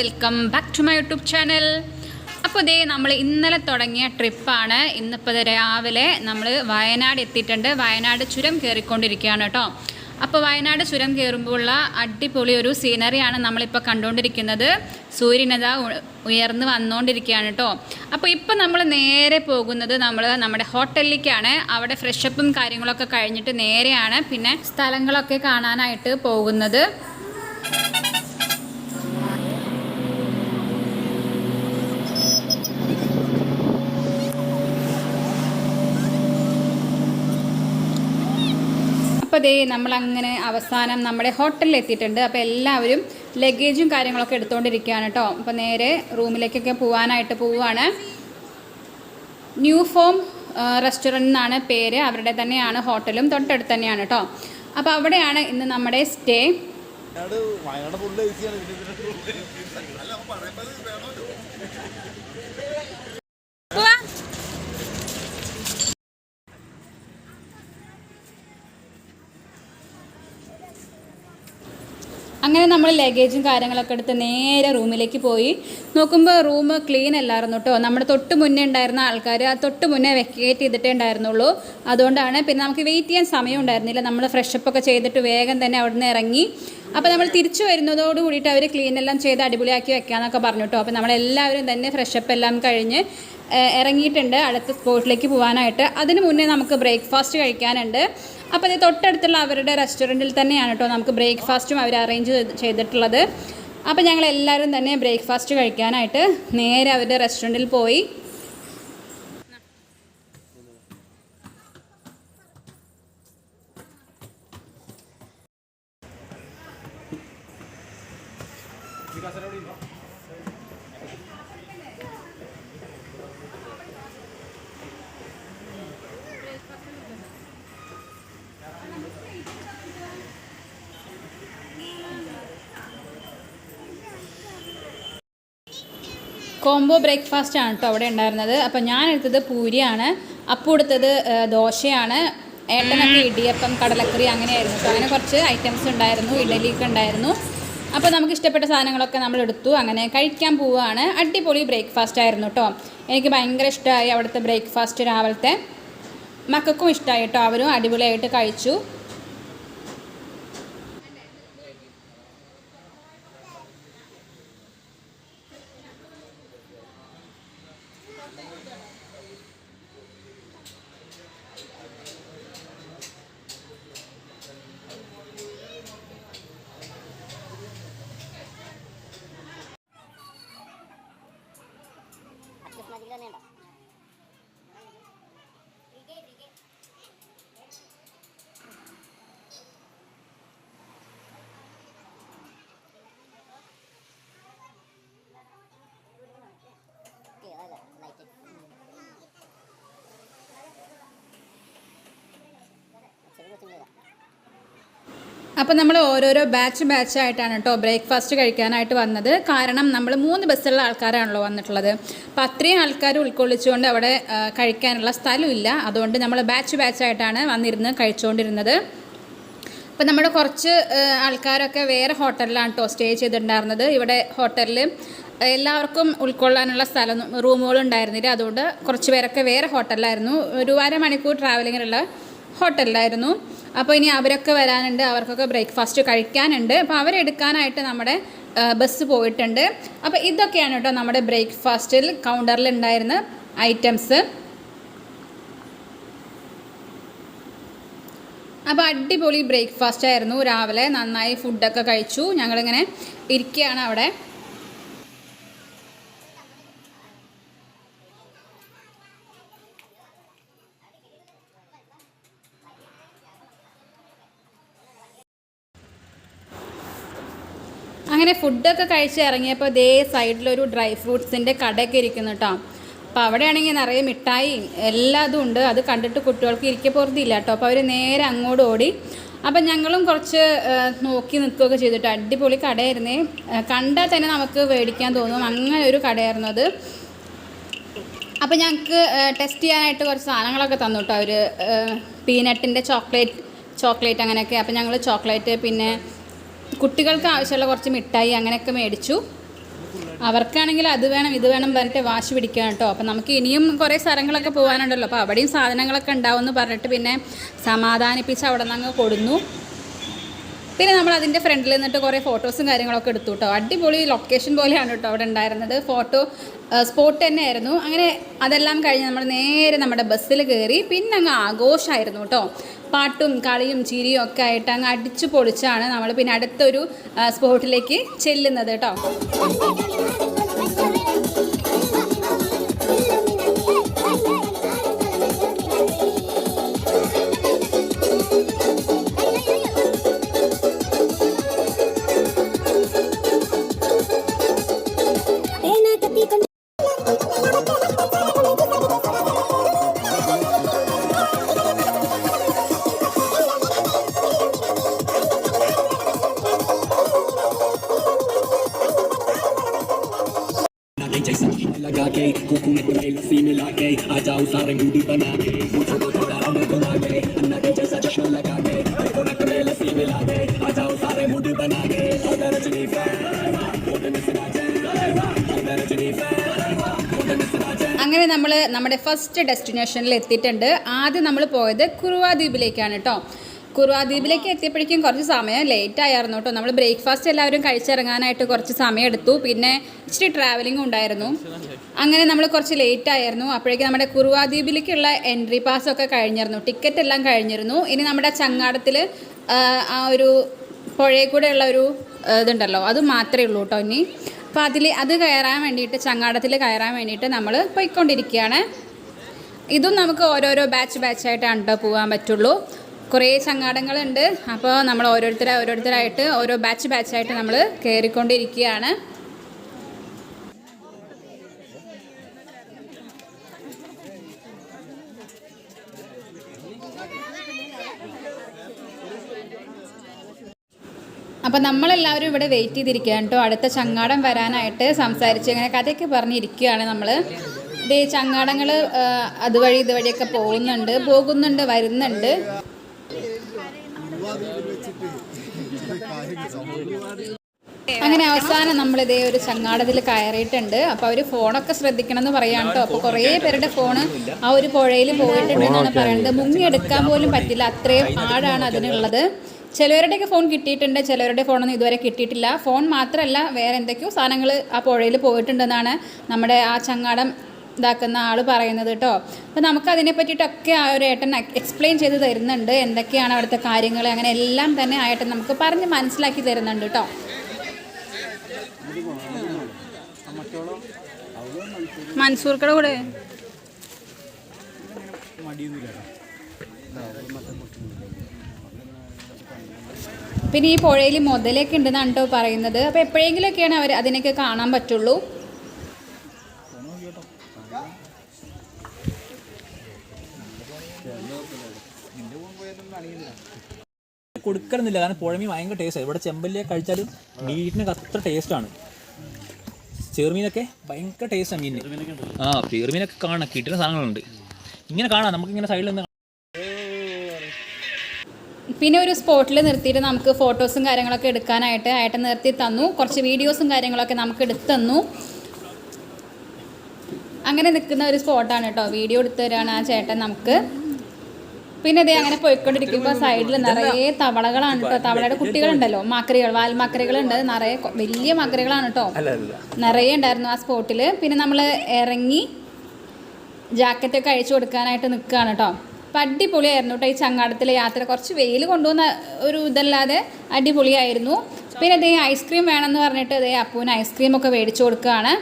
Welcome back to my YouTube channel അപ്പോൾ ഇതേ നമ്മൾ ഇന്നലെ തുടങ്ങിയ ട്രിപ്പാണ്. ഇന്നിപ്പോൾ രാവിലെ നമ്മൾ വയനാട് എത്തിയിട്ടുണ്ട്. വയനാട് ചുരം കയറിക്കൊണ്ടിരിക്കുകയാണ് കേട്ടോ. അപ്പോൾ വയനാട് ചുരം കയറുമ്പോഴുള്ള അടിപൊളി ഒരു സീനറിയാണ് നമ്മളിപ്പോൾ കണ്ടുകൊണ്ടിരിക്കുന്നത്. സൂര്യനത ഉയർന്നു വന്നുകൊണ്ടിരിക്കുകയാണ് കേട്ടോ. അപ്പോൾ ഇപ്പോൾ നമ്മൾ നേരെ പോകുന്നത് നമ്മൾ നമ്മുടെ ഹോട്ടലിലേക്കാണ്. അവിടെ ഫ്രഷപ്പും കാര്യങ്ങളൊക്കെ കഴിഞ്ഞിട്ട് നേരെയാണ് പിന്നെ സ്ഥലങ്ങളൊക്കെ കാണാനായിട്ട് പോകുന്നത്. അപ്പോൾ ദേ നമ്മളങ്ങനെ അവസാനം നമ്മുടെ ഹോട്ടലിൽ എത്തിയിട്ടുണ്ട്. അപ്പോൾ എല്ലാവരും ലഗേജും കാര്യങ്ങളൊക്കെ എടുത്തുകൊണ്ടിരിക്കുകയാണ് കേട്ടോ അപ്പോൾ നേരെ റൂമിലേക്കൊക്കെ പോകാനായിട്ട് പോവുകയാണ് ന്യൂ ഫോം റെസ്റ്റോറന്റ് എന്നാണ് പേര്. അവരുടെ തന്നെയാണ് ഹോട്ടലും തൊട്ടടുത്ത് തന്നെയാണ് കേട്ടോ അപ്പോൾ അവിടെയാണ് ഇന്ന് നമ്മുടെ സ്റ്റേ. പോവാ. അങ്ങനെ നമ്മൾ ലഗേജും കാര്യങ്ങളൊക്കെ എടുത്ത് നേരെ റൂമിലേക്ക് പോയി. നോക്കുമ്പോൾ റൂം ക്ലീൻ അല്ലായിരുന്നു കേട്ടോ നമ്മുടെ തൊട്ട് മുന്നേ ഉണ്ടായിരുന്ന ആൾക്കാർ ആ തൊട്ട് മുന്നേ വെക്കേറ്റ് ചെയ്തിട്ടേ ഉണ്ടായിരുന്നുള്ളൂ. അതുകൊണ്ടാണ് പിന്നെ നമുക്ക് വെയിറ്റ് ചെയ്യാൻ സമയം ഉണ്ടായിരുന്നില്ല. നമ്മൾ ഫ്രഷപ്പ് ഒക്കെ ചെയ്തിട്ട് വേഗം തന്നെ അവിടെ നിന്ന് ഇറങ്ങി. അപ്പോൾ നമ്മൾ തിരിച്ചു വരുന്നതോട് കൂടിയിട്ട് അവർ ക്ലീൻ എല്ലാം ചെയ്ത് അടിപൊളിയാക്കി വെക്കാമെന്നൊക്കെ പറഞ്ഞു കേട്ടോ അപ്പോൾ നമ്മളെല്ലാവരും തന്നെ ഫ്രഷപ്പ് എല്ലാം കഴിഞ്ഞ് ഇറങ്ങിയിട്ടുണ്ട്. അടുത്ത സ്പോട്ടിലേക്ക് പോകാനായിട്ട് അതിന് മുന്നേ നമുക്ക് ബ്രേക്ക്ഫാസ്റ്റ് കഴിക്കാനുണ്ട്. അപ്പോൾ ഇത് തൊട്ടടുത്തുള്ള അവരുടെ റെസ്റ്റോറന്റിൽ തന്നെയാണ് കേട്ടോ നമുക്ക് ബ്രേക്ക്ഫാസ്റ്റും അവർ അറേഞ്ച് ചെയ്തിട്ടുള്ളത്. അപ്പോൾ ഞങ്ങൾ എല്ലാവരും തന്നെ ബ്രേക്ക്ഫാസ്റ്റ് കഴിക്കാനായിട്ട് നേരെ അവരുടെ റെസ്റ്റോറന്റിൽ പോയി. കോംബോ ബ്രേക്ക്ഫാസ്റ്റ് ആണ് കേട്ടോ അവിടെ ഉണ്ടായിരുന്നത്. അപ്പോൾ ഞാൻ എടുത്തത് പൂരിയാണ്. അപ്പു എടുത്തത് ദോശയാണ്. ഏട്ടനൊക്കെ ഇടിയപ്പം കടലക്കറി അങ്ങനെയായിരുന്നു അപ്പോൾ അങ്ങനെ കുറച്ച് ഐറ്റംസ് ഉണ്ടായിരുന്നു ഇഡലിയൊക്കെ ഉണ്ടായിരുന്നു. അപ്പോൾ നമുക്ക് ഇഷ്ടപ്പെട്ട സാധനങ്ങളൊക്കെ നമ്മൾ എടുത്തു. അങ്ങനെ കഴിക്കാൻ പോവുകയാണ് അടിപൊളി ബ്രേക്ക്ഫാസ്റ്റ് ആയിരുന്നു കേട്ടോ എനിക്ക് ഭയങ്കര ഇഷ്ടമായി അവിടുത്തെ ബ്രേക്ക്ഫാസ്റ്റ് രാവിലത്തെ. മക്കൾക്കും ഇഷ്ടമായി കേട്ടോ അവരും അടിപൊളിയായിട്ട് കഴിച്ചു. 在那个 അപ്പോൾ നമ്മൾ ഓരോരോ ബാച്ച് ബാച്ച് ആയിട്ടാണ് കേട്ടോ ബ്രേക്ക്ഫാസ്റ്റ് കഴിക്കാനായിട്ട് വന്നത്. കാരണം നമ്മൾ മൂന്ന് ബസ്സുള്ള ആൾക്കാരാണല്ലോ വന്നിട്ടുള്ളത്. അപ്പോൾ അത്രയും ആൾക്കാർ ഉൾക്കൊള്ളിച്ചുകൊണ്ട് അവിടെ കഴിക്കാനുള്ള സ്ഥലമില്ല. അതുകൊണ്ട് നമ്മൾ ബാച്ച് ബാച്ച് ആയിട്ടാണ് വന്നിരുന്ന് കഴിച്ചുകൊണ്ടിരുന്നത് അപ്പോൾ നമ്മുടെ കുറച്ച് ആൾക്കാരൊക്കെ വേറെ ഹോട്ടലിലാണ് കേട്ടോ സ്റ്റേ ചെയ്തിട്ടുണ്ടായിരുന്നത്. ഇവിടെ ഹോട്ടലിൽ എല്ലാവർക്കും ഉൾക്കൊള്ളാനുള്ള സ്ഥലം റൂമുകളും ഉണ്ടായിരുന്നില്ല അതുകൊണ്ട് കുറച്ച് പേരൊക്കെ വേറെ ഹോട്ടലിലായിരുന്നു. ഒരു അരമണിക്കൂർ ട്രാവലിങ്ങിനുള്ള ഹോട്ടലിലായിരുന്നു. അപ്പോൾ ഇനി അവരൊക്കെ വരാനുണ്ട് അവർക്കൊക്കെ ബ്രേക്ക്ഫാസ്റ്റ് കഴിക്കാനുണ്ട്. അപ്പോൾ അവരെടുക്കാനായിട്ട് നമ്മുടെ ബസ് പോയിട്ടുണ്ട്. അപ്പോൾ ഇതൊക്കെയാണ് കേട്ടോ നമ്മുടെ ബ്രേക്ക്ഫാസ്റ്റിൽ കൗണ്ടറിൽ ഉണ്ടായിരുന്ന ഐറ്റംസ് അപ്പോൾ അടിപൊളി ബ്രേക്ക്ഫാസ്റ്റ് ആയിരുന്നു. രാവിലെ നന്നായി ഫുഡൊക്കെ കഴിച്ചു. ഞങ്ങളിങ്ങനെ ഇരിക്കുകയാണ് അവിടെ. അങ്ങനെ ഫുഡൊക്കെ കഴിച്ച് ഇറങ്ങിയപ്പോൾ ദേ സൈഡിലൊരു ഡ്രൈ ഫ്രൂട്ട്സിന്റെ കടയൊക്കെ ഇരിക്കുന്നു കേട്ടോ അപ്പോൾ അവിടെയാണെങ്കിൽ നിറയെ മിഠായി എല്ലാതും ഉണ്ട്. അത് കണ്ടിട്ട് കുട്ടികൾക്ക് ഇരിക്കപ്പുറത്തില്ല കേട്ടോ അപ്പോൾ അവർ നേരെ അങ്ങോട്ട് ഓടി. അപ്പം ഞങ്ങളും കുറച്ച് നോക്കി നിൽക്കുകയൊക്കെ ചെയ്തിട്ട് അടിപൊളി കടയായിരുന്നേ. കണ്ടാൽ തന്നെ നമുക്ക് മേടിക്കാൻ തോന്നും. അങ്ങനെ ഒരു കടയായിരുന്നു അത്. അപ്പം ഞങ്ങൾക്ക് ടെസ്റ്റ് ചെയ്യാനായിട്ട് കുറച്ച് സാധനങ്ങളൊക്കെ തന്നു കേട്ടോ അവർ പീനട്ടിന്റെ ചോക്ലേറ്റ് ചോക്ലേറ്റ് അങ്ങനെയൊക്കെ. അപ്പം ഞങ്ങൾ ചോക്ലേറ്റ് പിന്നെ കുട്ടികൾക്ക് ആവശ്യമുള്ള കുറച്ച് മിഠായി അങ്ങനെയൊക്കെ മേടിച്ചു. അവർക്കാണെങ്കിൽ അത് വേണം ഇത് വേണം പറഞ്ഞിട്ട് വാശി പിടിക്കാൻ കേട്ടോ. അപ്പം നമുക്ക് ഇനിയും കുറേ സ്ഥലങ്ങളൊക്കെ പോകാനുണ്ടല്ലോ. അപ്പോൾ അവിടെയും സാധനങ്ങളൊക്കെ ഉണ്ടാവും എന്ന് പറഞ്ഞിട്ട് പിന്നെ സമാധാനിപ്പിച്ച് അവിടെ നിന്ന് അങ്ങ് കൊടുന്നു. പിന്നെ നമ്മൾ അതിന്റെ ഫ്രണ്ടിൽ നിന്നിട്ട് കുറേ ഫോട്ടോസും കാര്യങ്ങളൊക്കെ എടുത്തു കേട്ടോ. അടിപൊളി ലൊക്കേഷൻ പോലെയാണ് കേട്ടോ അവിടെ ഉണ്ടായിരുന്നത്. ഫോട്ടോ സ്പോട്ട് തന്നെയായിരുന്നു. അങ്ങനെ അതെല്ലാം കഴിഞ്ഞ് നമ്മൾ നേരെ നമ്മുടെ ബസ്സിൽ കയറി പിന്നെ അങ്ങ് ആഘോഷമായിരുന്നു കേട്ടോ. പാട്ടും കളിയും ചിരിയും ഒക്കെ ആയിട്ട് അങ്ങ് അടിച്ചു പൊളിച്ചാണ് നമ്മൾ പിന്നെ അടുത്തൊരു സ്പോട്ടിലേക്ക് ചെല്ലുന്നത് കേട്ടോ. लगा के कुकू में तेल सी मिला के आ जाओ सारे मूडी बना के मुझे तो थोड़ा हमें बना के नाटे जैसा चश्मा लगा के देखो ना तेल सी मिला के आ जाओ सारे मूडी बना के अगर रजनी फैन होटल में सिरा अगर रजनी फैन होटल में सिरा അങ്ങനെ നമ്മൾ നമ്മുടെ ഫസ്റ്റ് ഡെസ്റ്റിനേഷനിൽ എത്തിയിട്ടുണ്ട് ആദ്യം നമ്മൾ പോയത് കുറുവ ദ്വീപിലേക്കാണ് കേട്ടോ കുറുവ ദ്വീപിലേക്ക് എത്തിയപ്പോഴേക്കും കുറച്ച് സമയം ലേറ്റ് ആയിരുന്നു കേട്ടോ. നമ്മൾ ബ്രേക്ക്ഫാസ്റ്റ് എല്ലാവരും കഴിച്ചിറങ്ങാനായിട്ട് കുറച്ച് സമയം എടുത്തു. പിന്നെ ഇച്ചിരി ട്രാവലിംഗും ഉണ്ടായിരുന്നു. അങ്ങനെ നമ്മൾ കുറച്ച് ലേറ്റ് ആയിരുന്നു. അപ്പോഴേക്കും നമ്മുടെ കുറുവാദ്വീപിലേക്കുള്ള എൻട്രി പാസ് ഒക്കെ കഴിഞ്ഞിരുന്നു. ടിക്കറ്റ് എല്ലാം കഴിഞ്ഞിരുന്നു. ഇനി നമ്മുടെ ചങ്ങാടത്തിൽ ആ ഒരു പുഴയിൽ കൂടെ ഉള്ള ഒരു ഇതുണ്ടല്ലോ. അത് മാത്രമേ ഉള്ളൂ കേട്ടോ ഇനി. അപ്പോൾ അതിൽ അത് കയറാൻ വേണ്ടിയിട്ട് ചങ്ങാടത്തിൽ കയറാൻ വേണ്ടിയിട്ട് നമ്മൾ പോയിക്കൊണ്ടിരിക്കുകയാണ്. ഇതും നമുക്ക് ഓരോരോ ബാച്ച് ബാച്ചായിട്ടാണ് കേട്ടോ പോകാൻ പറ്റുള്ളൂ. കുറേ ചങ്ങാടങ്ങളുണ്ട്. അപ്പോൾ നമ്മൾ ഓരോരുത്തരെ ഓരോരുത്തരായിട്ട് ഓരോ ബാച്ച് ബാച്ചായിട്ട് നമ്മൾ കയറിക്കൊണ്ടിരിക്കുകയാണ്. അപ്പം നമ്മളെല്ലാവരും ഇവിടെ വെയിറ്റ് ചെയ്തിരിക്കുകയാണ് കേട്ടോ. അടുത്ത ചങ്ങാടം വരാനായിട്ട് സംസാരിച്ച് ഇങ്ങനെ കഥയൊക്കെ പറഞ്ഞിരിക്കുകയാണ് നമ്മൾ ഇതേ ചങ്ങാടങ്ങൾ അതുവഴി ഇതുവഴിയൊക്കെ പോകുന്നുണ്ട് പോകുന്നുണ്ട് വരുന്നുണ്ട്. അങ്ങനെ അവസാനം നമ്മളിതേ ഒരു ചങ്ങാടത്തിൽ കയറിയിട്ടുണ്ട്. അപ്പോൾ അവർ ഫോണൊക്കെ ശ്രദ്ധിക്കണം എന്ന് പറയാൻ കേട്ടോ അപ്പോൾ കുറേ പേരുടെ ഫോണ് ആ ഒരു പുഴയിൽ പോയിട്ടുണ്ട് എന്നാണ് പറയുന്നത്. മുങ്ങിയെടുക്കാൻ പോലും പറ്റില്ല. അത്രയും ആഴാണ് അതിനുള്ളത്. ചിലവരുടെയൊക്കെ ഫോൺ കിട്ടിയിട്ടുണ്ട്. ചിലവരുടെ ഫോണൊന്നും ഇതുവരെ കിട്ടിയിട്ടില്ല. ഫോൺ മാത്രമല്ല വേറെ എന്തൊക്കെയോ സാധനങ്ങൾ ആ പുഴയിൽ പോയിട്ടുണ്ടെന്നാണ് നമ്മുടെ ആ ചങ്ങാടം ഇതാക്കുന്ന ആൾ പറയുന്നത് കേട്ടോ അപ്പോൾ നമുക്ക് അതിനെ പറ്റിയിട്ടൊക്കെ ആ ഒരു ഏട്ടൻ എക്സ്പ്ലെയിൻ ചെയ്ത് തരുന്നുണ്ട്. എന്തൊക്കെയാണ് അവിടുത്തെ കാര്യങ്ങൾ അങ്ങനെ എല്ലാം തന്നെ ആ ഏട്ടൻ നമുക്ക് പറഞ്ഞ് മനസ്സിലാക്കി തരുന്നുണ്ട് കേട്ടോ മൻസൂർക്കടെ കൂടെ? പിന്നെ ഈ പുഴയിൽ മുതലൊക്കെ ഉണ്ടെന്നാണ് കേട്ടോ പറയുന്നത്. അപ്പോൾ എപ്പോഴെങ്കിലുമൊക്കെയാണ് അവർ അതിനൊക്കെ കാണാൻ പറ്റുള്ളൂ? കൊടുക്കണമെന്നില്ല. കാരണം പുഴമീൻ ഭയങ്കര ടേസ്റ്റ് ഇവിടെ ചെമ്പല്ലിയെ കഴിച്ചാലും മീറ്റിനൊക്കെ അത്ര ടേസ്റ്റാണ് ചെറുമീനൊക്കെ ഭയങ്കര ടേസ്റ്റാണ് മീനിന്. ആ ചെറുമീനൊക്കെ കാണാം കിട്ടുന്ന സാധനങ്ങളുണ്ട്. ഇങ്ങനെ കാണാം. നമുക്ക് ഇങ്ങനെ സൈഡിൽ നിന്ന് പിന്നെ ഒരു സ്പോട്ടിൽ നിർത്തിയിട്ട് നമുക്ക് ഫോട്ടോസും കാര്യങ്ങളൊക്കെ എടുക്കാനായിട്ട് ആയിട്ട് നിർത്തി തന്നു. കുറച്ച് വീഡിയോസും കാര്യങ്ങളൊക്കെ നമുക്ക് എടുത്തു തന്നു. അങ്ങനെ നിൽക്കുന്ന ഒരു സ്പോട്ടാണ് കേട്ടോ വീഡിയോ എടുത്തു തരാണ് ആ ചേട്ടൻ നമുക്ക്. പിന്നെ ഇതേ അങ്ങനെ പോയിക്കൊണ്ടിരിക്കുമ്പോൾ സൈഡിൽ നിറയെ തവളകളാണ് കേട്ടോ തവളയുടെ കുട്ടികളുണ്ടല്ലോ മാക്രികൾ വാൽമാക്രികളുണ്ട് നിറയെ വലിയ മക്കറികളാണ് കേട്ടോ നിറയെ ഉണ്ടായിരുന്നു ആ സ്പോട്ടിൽ പിന്നെ നമ്മൾ ഇറങ്ങി ജാക്കറ്റൊക്കെ അഴിച്ചു കൊടുക്കാനായിട്ട് നിൽക്കുകയാണ് കേട്ടോ അപ്പം അടിപൊളിയായിരുന്നു കേട്ടോ ഈ ചങ്ങാടത്തിലെ യാത്ര. കുറച്ച് വെയിൽ കൊണ്ടുവന്ന ഒരു ഇതല്ലാതെ അടിപൊളിയായിരുന്നു. പിന്നെ അതേ ഐസ്ക്രീം വേണമെന്ന് പറഞ്ഞിട്ട് അതേ അപ്പൂന് ഐസ്ക്രീം ഒക്കെ മേടിച്ചു കൊടുക്കുകയാണ്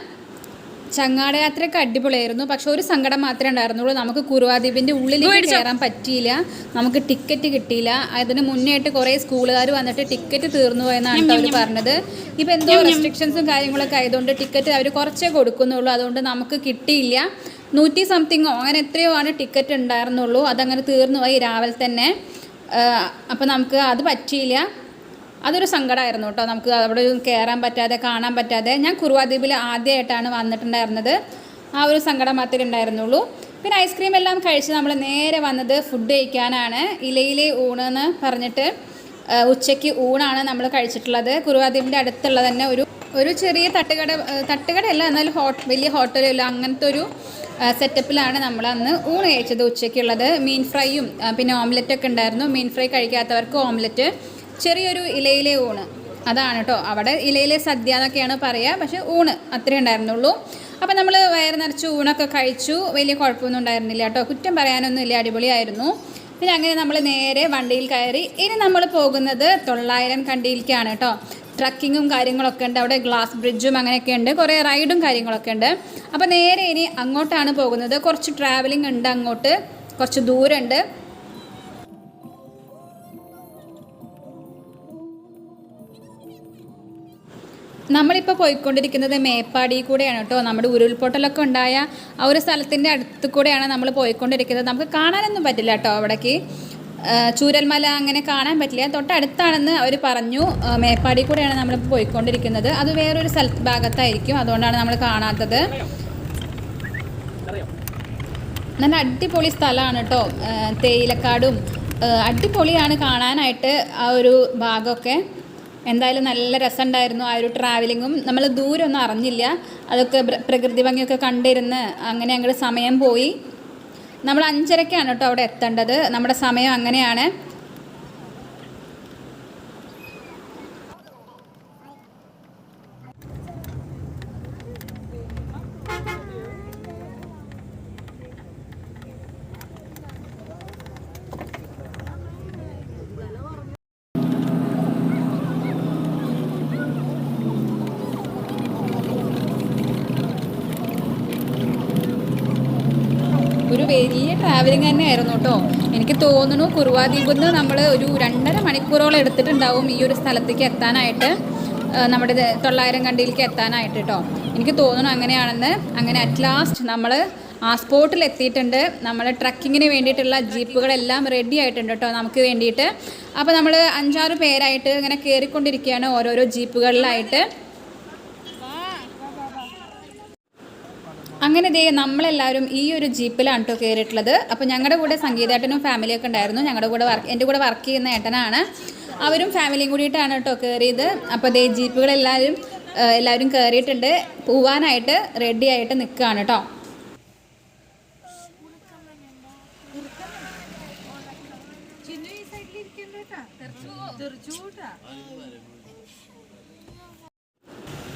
ചങ്ങാട യാത്രയൊക്കെ അടിപൊളിയായിരുന്നു. പക്ഷെ ഒരു സങ്കടം മാത്രമേ ഉണ്ടായിരുന്നുള്ളൂ. നമുക്ക് കുറുവാദ്വീപിന്റെ ഉള്ളിലേക്ക് കയറാൻ പറ്റിയില്ല. നമുക്ക് ടിക്കറ്റ് കിട്ടിയില്ല. അതിന് മുന്നേ ആയിട്ട് കുറേ സ്കൂളുകാർ വന്നിട്ട് ടിക്കറ്റ് തീർന്നു പോയെന്നാണ് അവർ പറഞ്ഞത്. ഇപ്പം എന്തോ റെസ്ട്രിക്ഷൻസും കാര്യങ്ങളൊക്കെ ആയതുകൊണ്ട് ടിക്കറ്റ് അവർ കുറച്ചേ കൊടുക്കുന്നുള്ളൂ. അതുകൊണ്ട് നമുക്ക് കിട്ടിയില്ല. നൂറ്റി സംതിങ്ങോ അങ്ങനെ എത്രയോ ആണ് ടിക്കറ്റ് ഉണ്ടായിരുന്നുള്ളൂ. അതങ്ങനെ തീർന്നു പോയി രാവിലെ തന്നെ. അപ്പോൾ നമുക്ക് അത് പറ്റിയില്ല. അതൊരു സങ്കടമായിരുന്നു കേട്ടോ. നമുക്ക് അവിടെ കയറാൻ പറ്റാതെ കാണാൻ പറ്റാതെ. ഞാൻ കുറുവാദ്വീപിൽ ആദ്യമായിട്ടാണ് വന്നിട്ടുണ്ടായിരുന്നത്. ആ ഒരു സങ്കടം മാത്രമേ ഉണ്ടായിരുന്നുള്ളൂ. പിന്നെ ഐസ്ക്രീം എല്ലാം കഴിച്ച് നമ്മൾ നേരെ വന്നത് ഫുഡ് കഴിക്കാനാണ്. ഇലയിലെ ഊണെന്ന് പറഞ്ഞിട്ട് ഉച്ചയ്ക്ക് ഊണാണ് നമ്മൾ കഴിച്ചിട്ടുള്ളത്. കുറുവാദ്വീപിന്റെ അടുത്തുള്ള തന്നെ ഒരു ഒരു ചെറിയ തട്ടുകട തട്ടുകടയല്ല എന്നാലും ഹോട്ട് വലിയ ഹോട്ടലില്ല. അങ്ങനത്തെ ഒരു സെറ്റപ്പിലാണ് നമ്മൾ അന്ന് ഊണ് കഴിച്ചത് ഉച്ചയ്ക്കുള്ളത്. മീൻ ഫ്രൈയും പിന്നെ ഓംലെറ്റ് ഒക്കെ ഉണ്ടായിരുന്നു. മീൻ ഫ്രൈ കഴിക്കാത്തവർക്ക് ഓംലെറ്റ് ചെറിയൊരു ഇലയിലെ ഊണ്. അതാണ് കേട്ടോ അവിടെ ഇലയിലെ സദ്യ എന്നൊക്കെയാണ് പറയുക പക്ഷേ ഊണ് അത്രേ ഉണ്ടായിരുന്നുള്ളൂ. അപ്പം നമ്മൾ വയറ് നിറച്ച് ഊണൊക്കെ കഴിച്ചു. വലിയ കുഴപ്പമൊന്നും ഉണ്ടായിരുന്നില്ല കേട്ടോ കുറ്റം പറയാനൊന്നും ഇല്ല. അടിപൊളിയായിരുന്നു. പിന്നെ അങ്ങനെ നമ്മൾ നേരെ വണ്ടിയിൽ കയറി. ഇനി നമ്മൾ പോകുന്നത് തൊള്ളായിരം കണ്ടിയിലേക്കാണ് കേട്ടോ ട്രക്കിങ്ങും കാര്യങ്ങളൊക്കെ ഉണ്ട്. അവിടെ ഗ്ലാസ് ബ്രിഡ്ജും അങ്ങനെയൊക്കെ ഉണ്ട്. കുറേ റൈഡും കാര്യങ്ങളൊക്കെ ഉണ്ട്. അപ്പോൾ നേരെ ഇനി അങ്ങോട്ടാണ് പോകുന്നത്. കുറച്ച് ട്രാവലിംഗ് ഉണ്ട് അങ്ങോട്ട്. കുറച്ച് ദൂരമുണ്ട്. നമ്മളിപ്പോൾ പോയിക്കൊണ്ടിരിക്കുന്നത് മേപ്പാടി കൂടെയാണ് കേട്ടോ. നമ്മുടെ ഉരുൾപൊട്ടലൊക്കെ ഉണ്ടായ ആ ഒരു സ്ഥലത്തിന്റെ അടുത്ത് കൂടെയാണ് നമ്മൾ പോയിക്കൊണ്ടിരിക്കുന്നത്. നമുക്ക് കാണാനൊന്നും പറ്റില്ല കേട്ടോ അവിടേക്ക്. ചൂരൽമല അങ്ങനെ കാണാൻ പറ്റില്ല. തൊട്ടടുത്താണെന്ന് അവർ പറഞ്ഞു. മേപ്പാടി കൂടെയാണ് നമ്മളിപ്പോൾ പോയിക്കൊണ്ടിരിക്കുന്നത്. അത് വേറൊരു സ്ഥല ഭാഗത്തായിരിക്കും. അതുകൊണ്ടാണ് നമ്മൾ കാണാത്തത്. നല്ല അടിപൊളി സ്ഥലമാണ് കേട്ടോ. തേയിലക്കാടും അടിപൊളിയാണ് കാണാനായിട്ട് ആ ഒരു ഭാഗമൊക്കെ. എന്തായാലും നല്ല രസമുണ്ടായിരുന്നു ആ ഒരു ട്രാവലിങ്ങും നമ്മൾ ദൂരമൊന്നും അറിഞ്ഞില്ല. അതൊക്കെ പ്ര- പ്രകൃതി ഭംഗിയൊക്കെ കണ്ടിരുന്ന് അങ്ങനെ അങ്ങോട്ട് സമയം പോയി. നമ്മൾ അഞ്ചരക്കാണ് കേട്ടോ അവിടെ എത്തേണ്ടത്. നമ്മുടെ സമയം അങ്ങനെയാണ്. വലിയ ട്രാവലിംഗ് തന്നെയായിരുന്നു കേട്ടോ എനിക്ക് തോന്നുന്നു കുറുവാദ്വീപിൽ നിന്ന് നമ്മൾ ഒരു രണ്ടര മണിക്കൂറോളം എടുത്തിട്ടുണ്ടാവും ഈ ഒരു സ്ഥലത്തേക്ക് എത്താനായിട്ട്. നമ്മുടെ തൊള്ളായിരം കണ്ടിയിലേക്ക് എത്താനായിട്ട് കേട്ടോ എനിക്ക് തോന്നുന്നു അങ്ങനെയാണെന്ന്. അങ്ങനെ അറ്റ് ലാസ്റ്റ് നമ്മൾ ആ സ്പോട്ടിൽ എത്തിയിട്ടുണ്ട്. നമ്മൾ ട്രക്കിങ്ങിന് വേണ്ടിയിട്ടുള്ള ജീപ്പുകളെല്ലാം റെഡി ആയിട്ടുണ്ട് കേട്ടോ നമുക്ക് വേണ്ടിയിട്ട്. അപ്പോൾ നമ്മൾ അഞ്ചാറ് പേരായിട്ട് ഇങ്ങനെ കയറിക്കൊണ്ടിരിക്കുകയാണ് ഓരോരോ ജീപ്പുകളിലായിട്ട്. അങ്ങനെ ദേ നമ്മളെല്ലാവരും ഈ ഒരു ജീപ്പിലാണ് കേട്ടോ കയറിയിട്ടുള്ളത് അപ്പോൾ ഞങ്ങളുടെ കൂടെ സംഗീതേട്ടനും ഫാമിലിയൊക്കെ ഉണ്ടായിരുന്നു. ഞങ്ങളുടെ കൂടെ വർക്ക് എന്റെ കൂടെ വർക്ക് ചെയ്യുന്ന ഏട്ടനാണ്. അവരും ഫാമിലിയും കൂടിയിട്ടാണ് കേട്ടോ കയറിയത് അപ്പോൾ ദേ ജീപ്പുകളെല്ലാവരും എല്ലാവരും കയറിയിട്ടുണ്ട് പോവാനായിട്ട് റെഡി ആയിട്ട് നിൽക്കുകയാണ് കേട്ടോ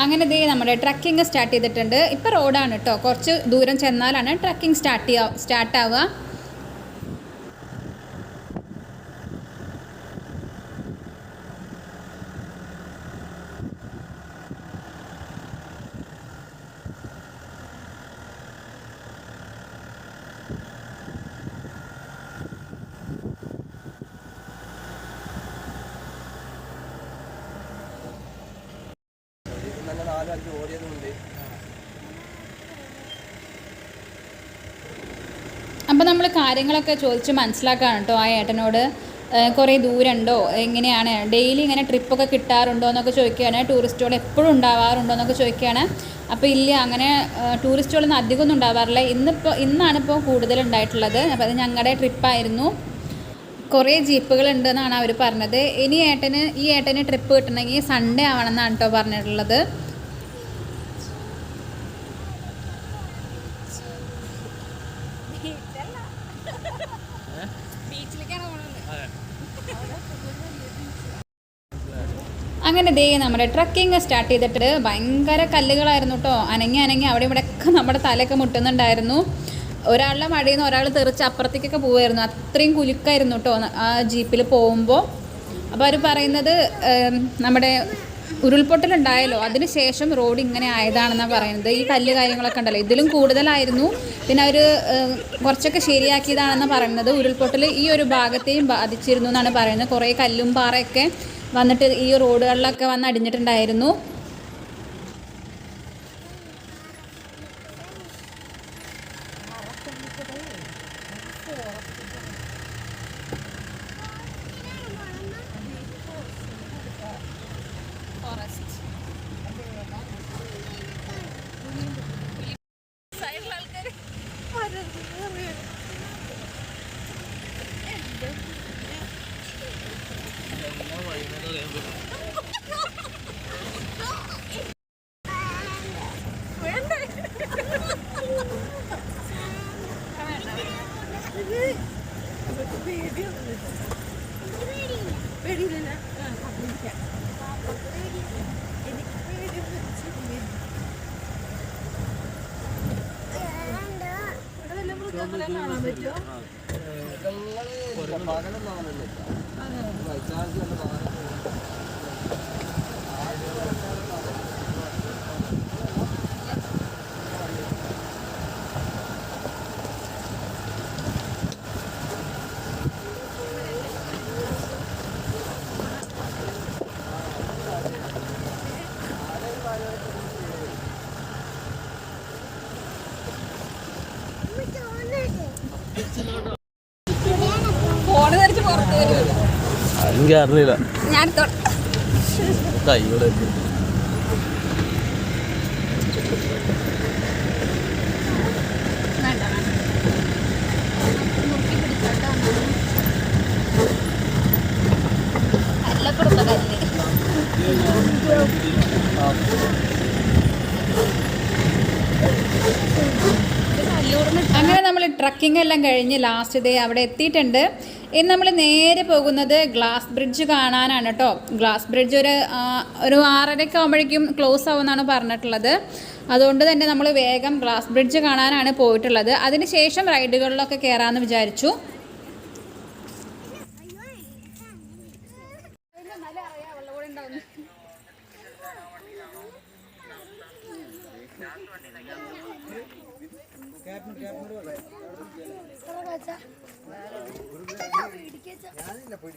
അങ്ങനെ ദേ നമ്മുടെ ട്രക്കിംഗ് സ്റ്റാർട്ട് ചെയ്തിട്ടുണ്ട്. ഇപ്പോൾ റോഡാണ് കേട്ടോ കുറച്ച് ദൂരം ചെന്നാലാണ് ട്രക്കിംഗ് സ്റ്റാർട്ട് ചെയ്യുക സ്റ്റാർട്ട് ആവുക. അപ്പോൾ നമ്മൾ കാര്യങ്ങളൊക്കെ ചോദിച്ച് മനസ്സിലാക്കാണ് കേട്ടോ ആ ഏട്ടനോട്. കുറേ ദൂരമുണ്ടോ? എങ്ങനെയാണ്? ഡെയിലി ഇങ്ങനെ ട്രിപ്പൊക്കെ കിട്ടാറുണ്ടോ എന്നൊക്കെ ചോദിക്കുകയാണ്. ടൂറിസ്റ്റുകൾ എപ്പോഴും ഉണ്ടാവാറുണ്ടോ എന്നൊക്കെ ചോദിക്കുകയാണ്. അപ്പോൾ ഇല്ല അങ്ങനെ ടൂറിസ്റ്റുകളൊന്നും ടൂറിസ്റ്റുകളൊന്നും അധികമൊന്നും ഉണ്ടാവാറില്ല. ഇന്നിപ്പോൾ ഇന്നാണിപ്പോൾ കൂടുതൽ ഉണ്ടായിട്ടുള്ളത്. അപ്പോൾ അത് ഞങ്ങളുടെ ട്രിപ്പായിരുന്നു. കുറേ ജീപ്പുകൾ ഉണ്ടെന്നാണ് അവർ പറഞ്ഞത്. ഇനി ഏട്ടന് ഈ ഏട്ടന് ട്രിപ്പ് കിട്ടണമെങ്കിൽ സൺഡേ ആവണമെന്നാണ് കേട്ടോ പറഞ്ഞിട്ടുള്ളത്. അങ്ങനെ ദേ നമ്മുടെ ട്രക്കിംഗ് സ്റ്റാർട്ട് ചെയ്തിട്ട് ഭയങ്കര കല്ലുകളായിരുന്നു കേട്ടോ അനങ്ങി അനങ്ങി അവിടെ ഇവിടെയൊക്കെ നമ്മുടെ തലയൊക്കെ മുട്ടുന്നുണ്ടായിരുന്നു. ഒരാളുടെ മടിയിൽ നിന്ന് ഒരാൾ തെറിച്ച് അപ്പുറത്തേക്കൊക്കെ പോവായിരുന്നു. അത്രയും കുലുക്കായിരുന്നു കേട്ടോ ആ ജീപ്പിൽ പോകുമ്പോൾ അപ്പോൾ അവർ പറയുന്നത് നമ്മുടെ ഉരുൾപൊട്ടലുണ്ടായല്ലോ. അതിനുശേഷം റോഡ് ഇങ്ങനെ ആയതാണെന്നാണ് പറയുന്നത്. ഈ കല്ല് കാര്യങ്ങളൊക്കെ ഉണ്ടല്ലോ. ഇതിലും കൂടുതലായിരുന്നു. പിന്നെ അവർ കുറച്ചൊക്കെ ശരിയാക്കിയതാണെന്ന് പറയുന്നത്. ഉരുൾപൊട്ടൽ ഈ ഒരു ഭാഗത്തെയും ബാധിച്ചിരുന്നു എന്നാണ് പറയുന്നത്. കുറേ കല്ലും പാറയൊക്കെ വന്നിട്ട് ഈ റോഡുകളിലൊക്കെ വന്ന് അടിഞ്ഞിട്ടുണ്ടായിരുന്നു. ഫോണ് അറിയില്ല ഞാൻ കൈയോടെ അങ്ങനെ നമ്മൾ ട്രക്കിംഗ് എല്ലാം കഴിഞ്ഞ് ലാസ്റ്റ് ഡേ അവിടെ എത്തിയിട്ടുണ്ട്. ഇനി നമ്മൾ നേരെ പോകുന്നത് ഗ്ലാസ് ബ്രിഡ്ജ് കാണാനാണ് കേട്ടോ. ഗ്ലാസ് ബ്രിഡ്ജ് ഒരു ഒരു ആറരയ്ക്ക് ആകുമ്പോഴേക്കും ക്ലോസ് ആവുമെന്നാണ് പറഞ്ഞിട്ടുള്ളത്. അതുകൊണ്ട് തന്നെ നമ്മൾ വേഗം ഗ്ലാസ് ബ്രിഡ്ജ് കാണാനാണ് പോയിട്ടുള്ളത്. അതിനുശേഷം റൈഡുകളിലൊക്കെ കയറാമെന്ന് വിചാരിച്ചു. ഞാൻ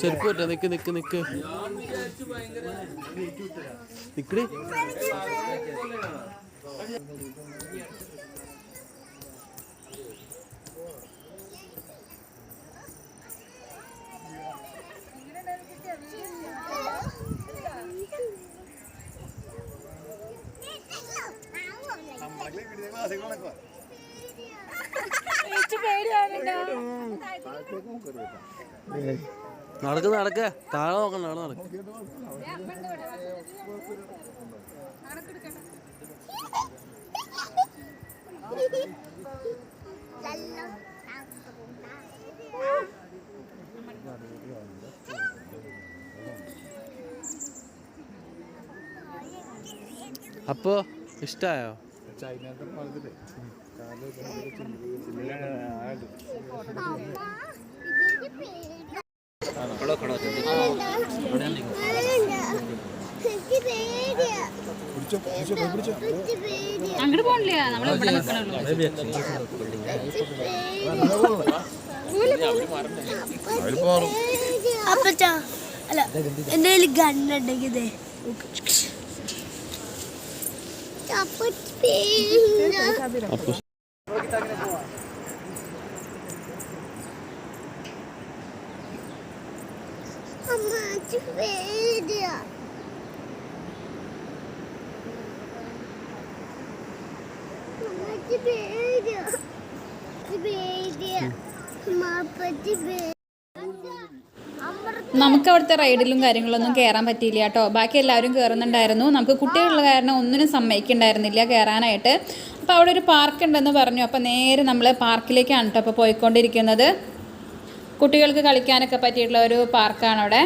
ചെരുപ്പ് പറ്റാ നിക്ക് നിക്ക് നിക്ക്. നിക്കടി നടക്ക് നടക്ക്. താഴെ നോക്കണം താഴെ നടക്ക്. അപ്പോ ഇഷ്ടായോ? അങ്ങോട്ട് പോകണില്ല നമ്മൾ ഇവിടെ नहीं അപ്പച്ചാ അല്ല എന്റെ കയ്യിൽ ഗണ്ണുണ്ടെങ്കിൽ ഇതേ അപ്പൊ നമുക്ക് അവിടുത്തെ റൈഡിലും കാര്യങ്ങളൊന്നും കയറാൻ പറ്റിയില്ല കേട്ടോ. ബാക്കി എല്ലാവരും കയറുന്നുണ്ടായിരുന്നു നമുക്ക് കുട്ടികളുള്ള കാരണം ഒന്നിനും സമ്മതിക്കുന്നുണ്ടായിരുന്നില്ല കയറാനായിട്ട് അപ്പോൾ അവിടെ ഒരു പാർക്ക് ഉണ്ടെന്ന് പറഞ്ഞു. അപ്പോൾ നേരെ നമ്മൾ പാർക്കിലേക്കാണ് കേട്ടോ അപ്പോൾ പോയിക്കൊണ്ടിരിക്കുന്നത്. കുട്ടികൾക്ക് കളിക്കാനൊക്കെ പറ്റിയിട്ടുള്ള ഒരു പാർക്കാണ് അവിടെ.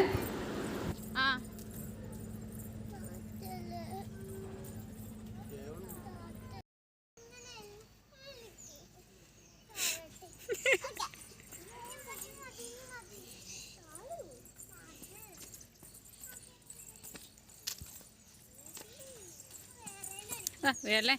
വേറല്ലേ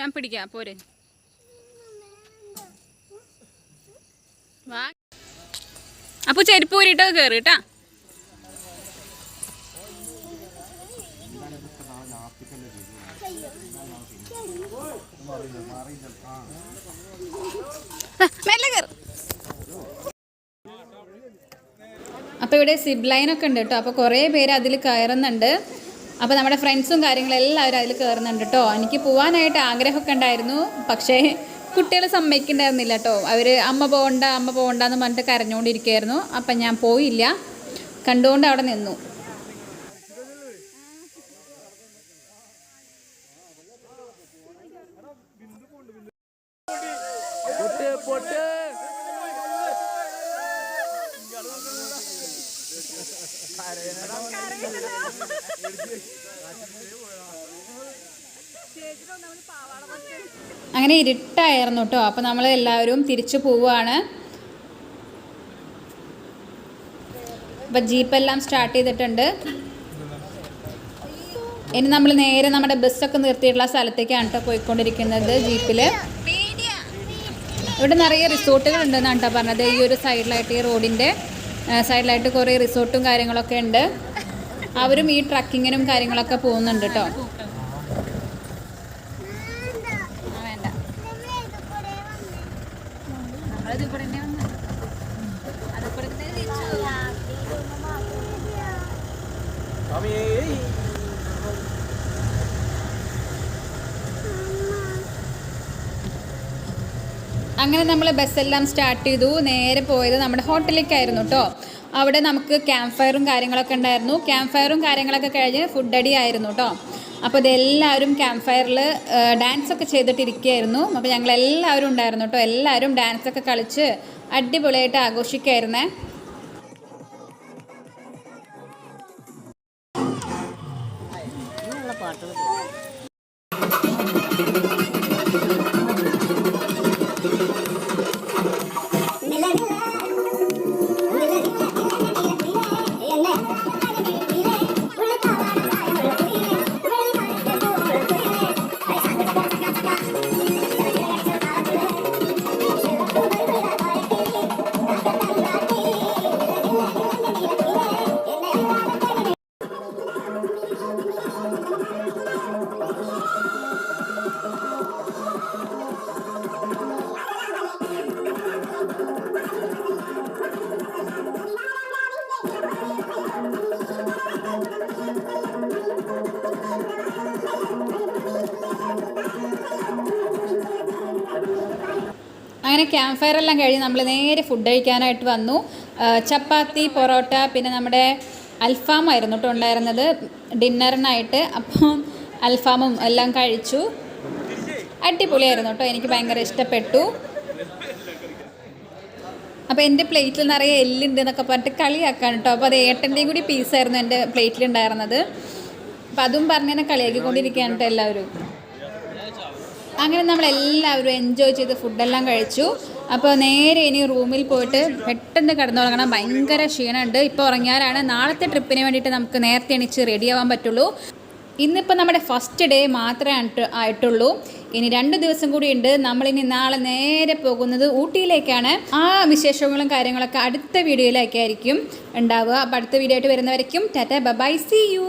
ഞാൻ പിടിക്കാം പോരെ. അപ്പു ചെരുപ്പ് ഊരിയിട്ട് കയറി കേട്ടാ. അപ്പോൾ ഇവിടെ സിബ് ലൈനൊക്കെ ഉണ്ട് കേട്ടോ. അപ്പോൾ കുറേ പേര് അതിൽ കയറുന്നുണ്ട്. അപ്പോൾ നമ്മുടെ ഫ്രണ്ട്സും കാര്യങ്ങളും എല്ലാവരും അതിൽ കയറുന്നുണ്ട് കേട്ടോ എനിക്ക് പോകാനായിട്ട് ആഗ്രഹമൊക്കെ ഉണ്ടായിരുന്നു. പക്ഷേ കുട്ടികൾ സമ്മതിക്കണ്ടായിരുന്നില്ല കേട്ടോ അവർ അമ്മ പോകണ്ട അമ്മ പോകണ്ട എന്ന് പറഞ്ഞിട്ട് കരഞ്ഞുകൊണ്ടിരിക്കുകയായിരുന്നു അപ്പം ഞാൻ പോയില്ല. കണ്ടുകൊണ്ട് അവിടെ നിന്നു. അങ്ങനെ ഇരുട്ടായിരുന്നു കേട്ടോ അപ്പോൾ നമ്മൾ എല്ലാവരും തിരിച്ചു പോവുകയാണ് അപ്പം ജീപ്പെല്ലാം സ്റ്റാർട്ട് ചെയ്തിട്ടുണ്ട്. ഇനി നമ്മൾ നേരെ നമ്മുടെ ബസ്സൊക്കെ നിർത്തിയിട്ടുള്ള സ്ഥലത്തേക്കാണ് കേട്ടോ പോയിക്കൊണ്ടിരിക്കുന്നത് ജീപ്പിൽ ഇവിടെ നിറയെ റിസോർട്ടുകൾ ഉണ്ടെന്നാണ് കേട്ടോ പറഞ്ഞത്. ഈ ഒരു സൈഡിലായിട്ട് ഈ റോഡിന്റെ സൈഡിലായിട്ട് കുറേ റിസോർട്ടും കാര്യങ്ങളൊക്കെ ഉണ്ട്. അവരും ഈ ട്രക്കിങ്ങിനും കാര്യങ്ങളൊക്കെ പോകുന്നുണ്ട് കേട്ടോ വേണ്ട നമ്മളത് ഇവിടെ തന്നെ വന്നു അതിവിടെ തന്നെ തിരിച്ചു അങ്ങനെ നമ്മൾ ബസ്സെല്ലാം സ്റ്റാർട്ട് ചെയ്തു. നേരെ പോയത് നമ്മുടെ ഹോട്ടലിലേക്കായിരുന്നു കേട്ടോ അവിടെ നമുക്ക് ക്യാമ്പ് ഫയറും കാര്യങ്ങളൊക്കെ ഉണ്ടായിരുന്നു. ക്യാമ്പ് ഫയറും കാര്യങ്ങളൊക്കെ കഴിഞ്ഞ് ഫുഡ് അടി ആയിരുന്നു കേട്ടോ അപ്പോൾ ഇതെല്ലാവരും ക്യാമ്പ് ഫയറിൽ ഡാൻസ് ഒക്കെ ചെയ്തിട്ടിരിക്കുകയായിരുന്നു. അപ്പോൾ ഞങ്ങൾ എല്ലാവരും ഉണ്ടായിരുന്നു കേട്ടോ എല്ലാവരും ഡാൻസൊക്കെ കളിച്ച് അടിപൊളിയായിട്ട് ആഘോഷിക്കായിരുന്നേ അങ്ങനെ ഫയർ എല്ലാം കഴിഞ്ഞ് നമ്മൾ നേരെ ഫുഡ് കഴിക്കാനായിട്ട് വന്നു. ചപ്പാത്തി പൊറോട്ട പിന്നെ നമ്മുടെ അൽഫാമായിരുന്നു കേട്ടോ ഉണ്ടായിരുന്നത്. ഡിന്നറിനായിട്ട് അപ്പം അൽഫാമും എല്ലാം കഴിച്ചു. അടിപൊളിയായിരുന്നു കേട്ടോ എനിക്ക് ഭയങ്കര ഇഷ്ടപ്പെട്ടു. അപ്പോൾ എന്റെ പ്ലേറ്റിൽ നിറയെ എല്ലുണ്ട് എന്നൊക്കെ പറഞ്ഞിട്ട് കളിയാക്കാൻ കേട്ടോ അപ്പോൾ അത് ഏട്ടന്റെയും കൂടി പീസായിരുന്നു എന്റെ പ്ലേറ്റിൽ ഉണ്ടായിരുന്നത്. അപ്പോൾ അതും പറഞ്ഞ് തന്നെ കളിയാക്കിക്കൊണ്ടിരിക്കുകയാണ് കേട്ടോ എല്ലാവരും. അങ്ങനെ നമ്മൾ എല്ലാവരും എൻജോയ് ചെയ്ത് ഫുഡെല്ലാം കഴിച്ചു. അപ്പോൾ നേരെ ഇനി റൂമിൽ പോയിട്ട് പെട്ടെന്ന് കിടന്നുറങ്ങണം. ഭയങ്കര ക്ഷീണമുണ്ട്. ഇപ്പോൾ ഉറങ്ങിയാലാണ് നാളത്തെ ട്രിപ്പിന് വേണ്ടിയിട്ട് നമുക്ക് നേരത്തെ എണീച്ച് റെഡി ആവാൻ പറ്റുള്ളൂ. ഇന്നിപ്പോൾ നമ്മുടെ ഫസ്റ്റ് ഡേ മാത്രമേ ആയിട്ടുള്ളൂ. ഇനി രണ്ട് ദിവസം കൂടി ഉണ്ട്. നമ്മളിനി നാളെ നേരെ പോകുന്നത് ഊട്ടിയിലേക്കാണ്. ആ വിശേഷങ്ങളും കാര്യങ്ങളൊക്കെ അടുത്ത വീഡിയോയിലേക്കായിരിക്കും ഉണ്ടാവുക. അപ്പോൾ അടുത്ത വീഡിയോ ആയിട്ട് വരുന്നവരേക്കും ടാറ്റ ബൈ സി യു